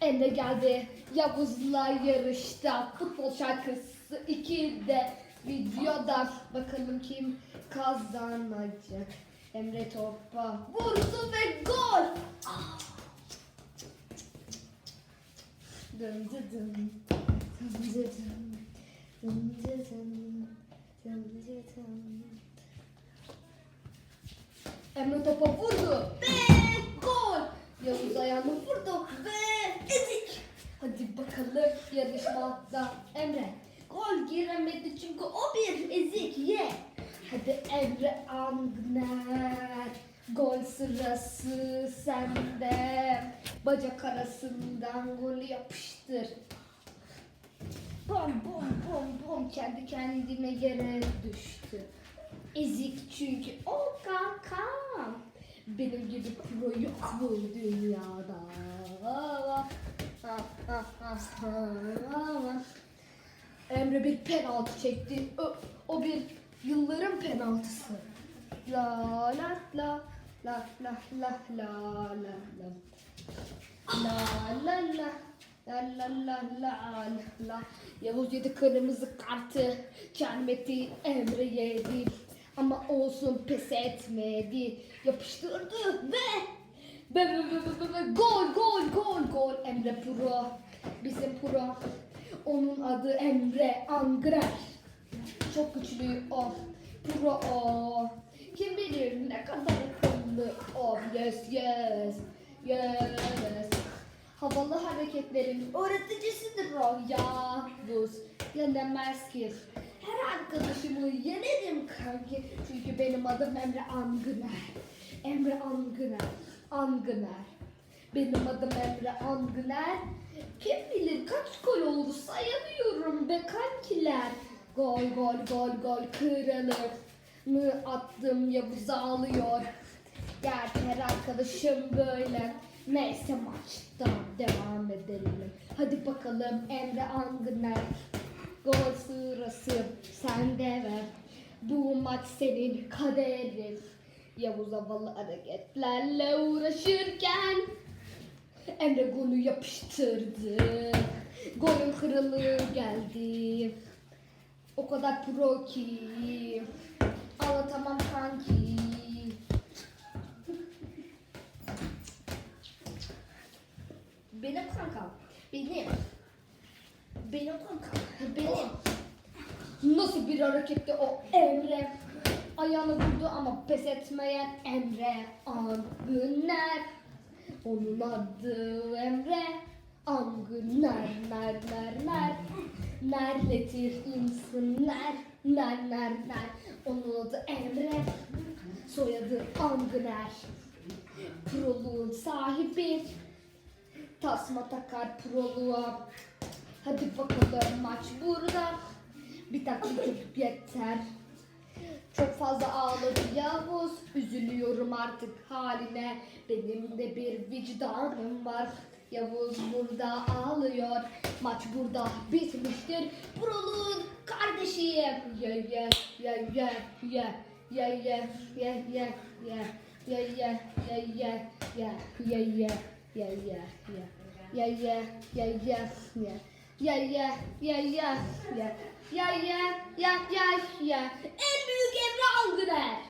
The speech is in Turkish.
Emre geldi Yavuz'la yarışta futbol şarkısı 2'de videoda bakalım kim kazanacak. Emre topa vurdu ve gol. Ah! Dın dı dın, dın dı dın, dın dı. Emre topa vurdu ve gol. Yavuz ayağını vurdu ve yarışmada Emre. Gol giremedi çünkü o bir ezik ye. Hadi Emre Angner. Gol sırası sende. Bacak arasından golü yapıştır. Bom bom bom bom kendi kendine yere düştü. Ezik çünkü o kakam. Benim gibi pro yok bu dünyada. Emre bir penaltı çekti. O, o bir yılların penaltısı. La la la la la la la la la. La la la la la la la la Yavuz yedi kırmızı kartı Çelmeti Emre yedi Ama olsun pes etmedi Yapıştırdı ve ve, ve, ve, ve, ve, gol gol gol gol Emre Pro Bizim Pro Onun adı Emre Angrer. Çok güçlü o Pro o. Kim bilir ne kadar akıllı o. Yes yes Yes. Havalı hareketlerin öğreticisidir o Yavuz Yenemez ki. Her arkadaşımı yenerim kanki. Çünkü benim adım Emre Angıner Emre Angıner Angıner Benim adım Emre Angıner Kim bilir kaç gol oldu sayamıyorum be kankiler Gol gol gol gol kırılır mı attım Yavuz ağlıyor Gerçi her arkadaşım böyle. Neyse maçta devam edelim. Hadi bakalım Emre Angıner. Gol sırası sende ver. Bu maç senin kaderin. Yavuz havalı hareketlerle uğraşırken Emre golü yapıştırdı. Golün kırılığı geldi. O kadar pro ki. Anlatamam kanki. Benim kankam. Benim. Benim kankam. Benim. Nasıl bir hareketti o Emre? Ayağını vurdu ama pes etmeyen Emre Angüner. Onun adı Emre Angüner. Ner ner ner. Nerletir insanlar. Ner ner ner. Onun adı Emre. Soyadı Angüner. Proluğun sahibi. Tasma takar proluğa. Hadi bakalım maç burada. Bir taktik yeter. Çok fazla ağladı Yavuz. Üzülüyorum artık haline. Benim de bir vicdanım var. Yavuz burada ağlıyor. Maç burada bitmiştir. Proluğun kardeşiyim. Ye ye ye ye ye ye ye ye ye ye ye ye ye ye ye ye ye Yeah, yeah, yeah. Yeah, yeah, yeah, yeah, yeah. Yeah, yeah, yeah, yeah, yeah. Yeah, yeah, yeah, yeah, yeah. En büyük Emre Angıner.